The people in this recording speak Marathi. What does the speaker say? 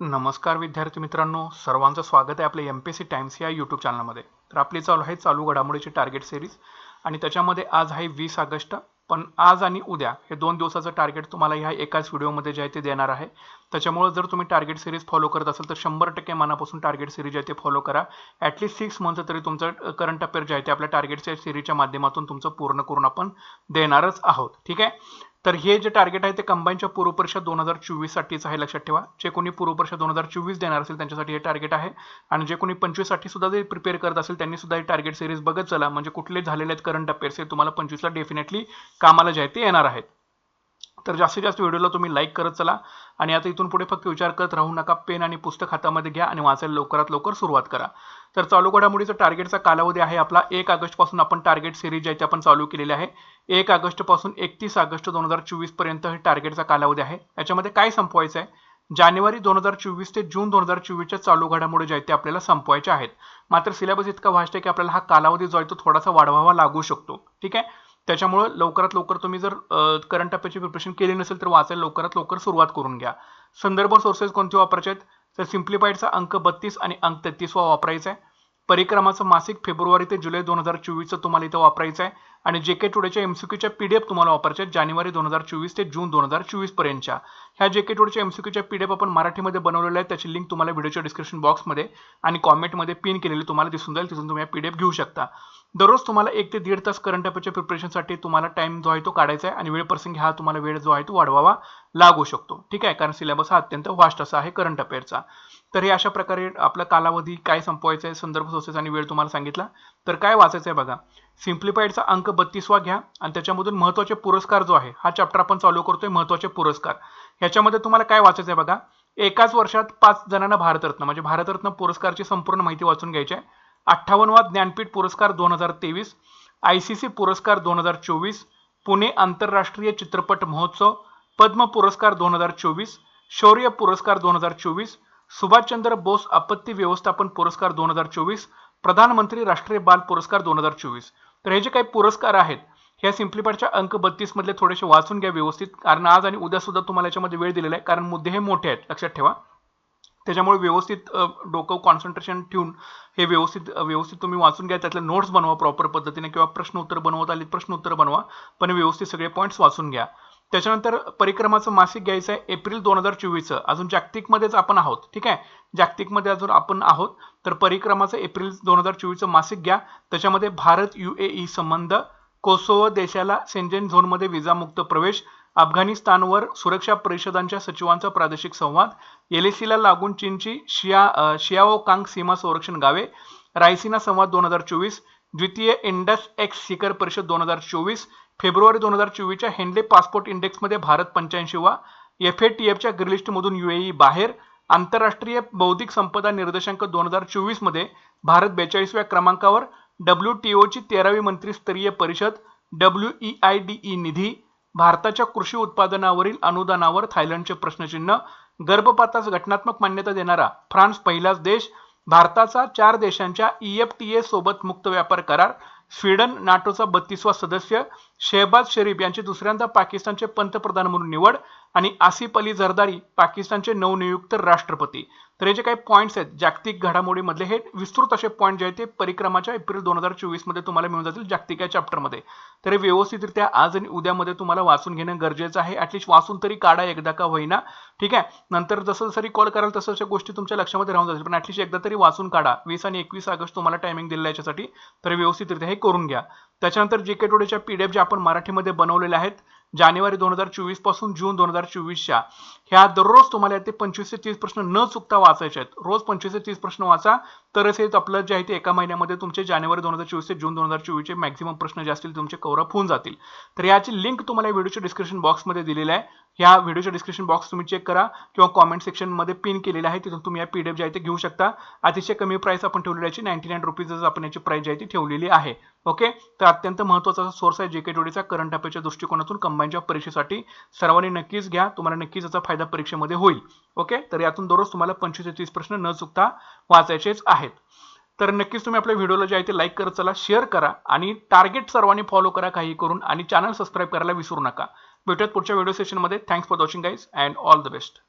नमस्कार विद्यार्थी मित्रांनो सर्वांचं स्वागत आहे आपल्या एम पी सी टाइम्स या यूट्यूब चॅनलमध्ये तर आपली चालू आहे चालू घडामोडीची टार्गेट सिरीज आणि त्याच्यामध्ये आज आहे वीस ऑगस्ट पण आज आणि उद्या हे दोन दिवसाचं टार्गेट तुम्हाला ह्या एकाच व्हिडिओमध्ये जे आहे ते देणार आहे. त्याच्यामुळे जर तुम्ही टार्गेट सिरीज फॉलो करत असाल तर शंभर टक्के मनापासून टार्गेट सिरीज आहे ते फॉलो करा. ॲटलीस्ट सिक्स मंथ तरी तुमचं करंट अफेअर जे आहे ते आपल्या टार्गेट सिरीजच्या माध्यमातून तुमचं पूर्ण करून आपण देणारच आहोत. ठीक आहे? तर हे जे टार्गेट आहे ते कंबाईनच्या पूर्वपरीक्षा दोन हजार चोवीससाठीच आहे लक्षात ठेवा. जे कोणी पूर्वपरीक्षा दोन हजार चोवीस देणार असेल त्यांच्यासाठी हे टार्गेट आहे. आणि जे कोणी पंचवीससाठी सुद्धा जे प्रिपेअर करत असेल त्यांनी सुद्धा हे टार्गेट सिरीज बघत चला. म्हणजे कुठले झालेले आहेत करंट अफेअर्स हे तुम्हाला पंचवीसला डेफिनेटली कामाला जे आहे ते येणार आहेत. तर जास्तीत जास्त व्हिडिओला तुम्ही लाईक करत चला. आणि आता इथून पुढे फक्त विचार करत राहू नका पेन आणि पुस्तक हातामध्ये घ्या आणि वाचायला लवकरात लवकर सुरुवात करा. तर चालू घडामोडीचा टार्गेटचा कालावधी आहे आपला एक ऑगस्टपासून आपण टार्गेट सिरीज आहे ते आपण चालू केलेले आहे एक ऑगस्टपासून एकतीस ऑगस्ट दोन हजार चोवीसपर्यंत हे टार्गेटचा कालावधी आहे. याच्यामध्ये काय संपवायचं आहे जानेवारी दोन हजार चोवीस ते जून दोन हजार चोवीसच्या चालू घडामोडी ज्या आहेत ते आपल्याला संपवायचे आहेत. मात्र सिलेबस इतका वास्ट आहे की आपल्याला हा कालावधी जो आहे तो थोडासा वाढवावा लागू शकतो. ठीक आहे? त्याच्यामुळं लवकरात लवकर तुम्ही जर करंट अफेअरची प्रिपरेशन केली नसेल तर वाचायला लवकरात लवकर सुरुवात करून घ्या. संदर्भ सोर्सेस कोणते वापरायचे आहेत? तर सिम्प्लिफाईडचा अंक बत्तीस आणि अंक तेहतीसवा वापरायचा आहे. परिक्रमाचं मासिक फेब्रुवारी ते जुलै दोन हजार चोवीसचं तुम्हाला इथं वापरायचं आहे. आणि जे के टुडेच्या एमसीक्यूच्या पीडीएफ तुम्हाला वापरायच्या जानेवारी दोन हजार चोवीस ते जून दोन हजार चोवीस पर्यंतच्या. ह्या जे के टुडेच्या एमसीक्यूच्या पीडीएफ आपण मराठीमध्ये बनवलेल्या आहेत त्याची लिंक तुम्हाला व्हिडिओच्या डिस्क्रिप्शन बॉक्समध्ये आणि कॉमेंटमध्ये पिन केलेली तुम्हाला दिसून जाईल तिथून तुम्ही पीडीएफ घेऊ शकता. दररोज तुम्हाला एक ते दीड तास करंट अफेअरच्या प्रिपरेशनसाठी तुम्हाला टाइम जो आहे तो काढायचा आहे आणि वेळ प्रसंगी हा तुम्हाला वेळ जो आहे तो वाढवावा लागू शकतो. ठीक आहे? कारण सिलेबस हा अत्यंत वास्ट असा आहे करंट अफेअरचा तर हे अशा प्रकारे आपला कालावधी काय संपवायचा आहे संदर्भ सोसेस आणि वेळ तुम्हाला सांगितला. तर काय वाचायचं आहे बघा. सिम्प्लिफाईडचा अंक बत्तीसवा घ्या आणि त्याच्यामधून महत्त्वाचे पुरस्कार जो आहे हा चॅप्टर आपण चालू करतोय महत्त्वाचे पुरस्कार. ह्याच्यामध्ये तुम्हाला काय वाचायचं आहे बघा. एकाच वर्षात पाच जणांना भारतरत्न म्हणजे भारतरत्न पुरस्कारची संपूर्ण माहिती वाचून घ्यायची आहे. अठ्ठावन्नवा ज्ञानपीठ पुरस्कार दोन हजार तेवीस आय सी सी पुरस्कार दोन हजार चोवीस पुणे आंतरराष्ट्रीय चित्रपट महोत्सव पद्म पुरस्कार दोन हजार चोवीस शौर्य पुरस्कार दोन हजार चोवीस सुभाषचंद्र बोस आपत्ती व्यवस्थापन पुरस्कार दोन हजार चोवीस प्रधानमंत्री राष्ट्रीय बाल पुरस्कार दोन हजार चोवीस. तर हे जे काही पुरस्कार आहेत ह्या सिम्प्लिफाईडच्या अंक बत्तीस मधले थोडेसे वाचून घ्या व्यवस्थित कारण आज आणि उद्या सुद्धा तुम्हाला याच्यामध्ये वेळ दिलेला आहे कारण मुद्दे हे मोठे आहेत लक्षात ठेवा. त्याच्यामुळे व्यवस्थित डोकं कॉन्सन्ट्रेशन ठेवून हे व्यवस्थित व्यवस्थित तुम्ही वाचून घ्या त्यातले नोट्स बनवा प्रॉपर पद्धतीने किंवा प्रश्न उत्तर बनवत आले प्रश्न उत्तर बनवा पण व्यवस्थित सगळे पॉईंट्स वाचून घ्या. त्याच्यानंतर परिक्रमाचं मासिक घ्यायचं आहे एप्रिल दोन हजार चोवीसचं. अजून जागतिकमध्येच आपण आहोत ठीक आहे? जागतिकमध्ये अजून आपण आहोत तर परिक्रमाचं एप्रिल दोन हजार चोवीसचं मासिक घ्या. त्याच्यामध्ये भारत यू ए ई संबंध कोसोवो देशाला सेंजेन झोनमध्ये विजामुक्त प्रवेश अफगाणिस्तानवर सुरक्षा परिषदांच्या सचिवांचा प्रादेशिक संवाद एलएसीला लागून चीनची शिया शियाओ कांग सीमा संरक्षण गावे रायसिना संवाद दोन हजार चोवीस द्वितीय इंडस एक्स शिखर परिषद दोन हजार चोवीस फेब्रुवारी दोन हजार चोवीसच्या हेनले पासपोर्ट इंडेक्समध्ये भारत पंच्याऐंशीवा एफ ए टी एफच्या ग्रिलिस्टमधून युएई बाहेर आंतरराष्ट्रीय बौद्धिक संपदा निर्देशांक दोन हजार चोवीसमध्ये भारत बेचाळीसव्या क्रमांकावर डब्ल्यू टी ओची तेरावी मंत्रीस्तरीय परिषद W E I D E निधी भारताच्या कृषी उत्पादनावरील अनुदानावर थायलंडचे प्रश्नचिन्ह गर्भपातास घटनात्मक मान्यता देणारा फ्रान्स पहिलाच देश भारताचा चार देशांच्या ई एफ टी ए सोबत मुक्त व्यापार करार स्वीडन नाटोचा बत्तीसवा सदस्य शेहबाज शरीफ यांची दुसऱ्यांदा पाकिस्तानचे पंतप्रधान म्हणून निवड आणि आसिफ अली झरदारी पाकिस्तानचे नवनियुक्त राष्ट्रपती. तर हे जे काही पॉईंट्स आहेत जागतिक घडामोडीमधले हे विस्तृत असे पॉईंट जे आहेत ते परिक्रमाच्या एप्रिल दोन हजार चोवीसमध्ये तुम्हाला मिळून जातील जागतिक या चॅप्टरमध्ये तर हे व्यवस्थितरित्या आज आणि उद्यामध्ये तुम्हाला वाचून घेणं गरजेचं आहे. ॲटलिस्ट वाचून तरी काढा एकदा का होईना. ठीक आहे? नंतर जसं जसं कॉल कराल तसं अशा गोष्टी तुमच्या लक्षामध्ये राहून जातील. पण ॲटलिस्ट एकदा तरी वाचून काढा. वीस आणि एकवीस ऑगस्ट तुम्हाला टायमिंग दिलेला याच्यासाठी. तर व्यवस्थितरित्या हे करून घ्या. त्याच्यानंतर जे के टोडेच्या पीडीएफ जे आपण मराठीमध्ये बनवलेले आहेत जानेवारी दोन हजार चोवीसपासून जून दोन हजार चोवीसच्या ह्या दररोज तुम्हाला ते पंचवीस ते तीस प्रश्न न चुकता वाचायचे आहेत. रोज पंचवीस ते तीस प्रश्न वाचा तरच हे आपलं जे आहे ते एका महिन्यामध्ये तुमचे जानेवारी दोन हजार चोवीस ते जून दोन हजार चोवीसचे मॅक्झिमम प्रश्न जे असतील तुमचे कव्हरअप होऊन जातील. तर याची लिंक तुम्हाला व्हिडिओच्या डिस्क्रिप्शन बॉक्समध्ये दिलेली आहे. ह्या व्हिडिओच्या डिस्क्रिप्शन बॉक्स तुम्ही चेक करा किंवा कॉमेंट सेक्शनमध्ये पिन केलेलं आहे तिथून तुम्ही या पीडीएफ जे आहे ते घेऊ शकता. अतिशय कमी प्राइस आपण ठेवलेली आहे नाईन्टी नाईन रुपीजच आपण याची प्राइस जी आहे ती ठेवलेली आहे. ओके तर अत्यंत महत्त्वाचा सोर्स आहे जे के टोडीचा करंट अफेअरच्या दृष्टिकोनातून कंबाईनच्या परीक्षेसाठी. सर्वांनी नक्कीच घ्या तुम्हाला नक्कीच याचा फायदा परीक्षेमध्ये होईल. ओके तर यातून दररोज तुम्हाला पंचवीस ते तीस प्रश्न न चुकता वाचायचेच आहेत. तर नक्कीच तुम्ही आपल्या व्हिडिओला जे आहे ते लाईक करत चला शेअर करा आणि टार्गेट सर्वांनी फॉलो करा काही करून आणि चॅनल सबस्क्राईब करायला विसरू नका. भेटूयात पुढच्या व्हिडिओ सेशनमध्ये thanks for watching guys and all the best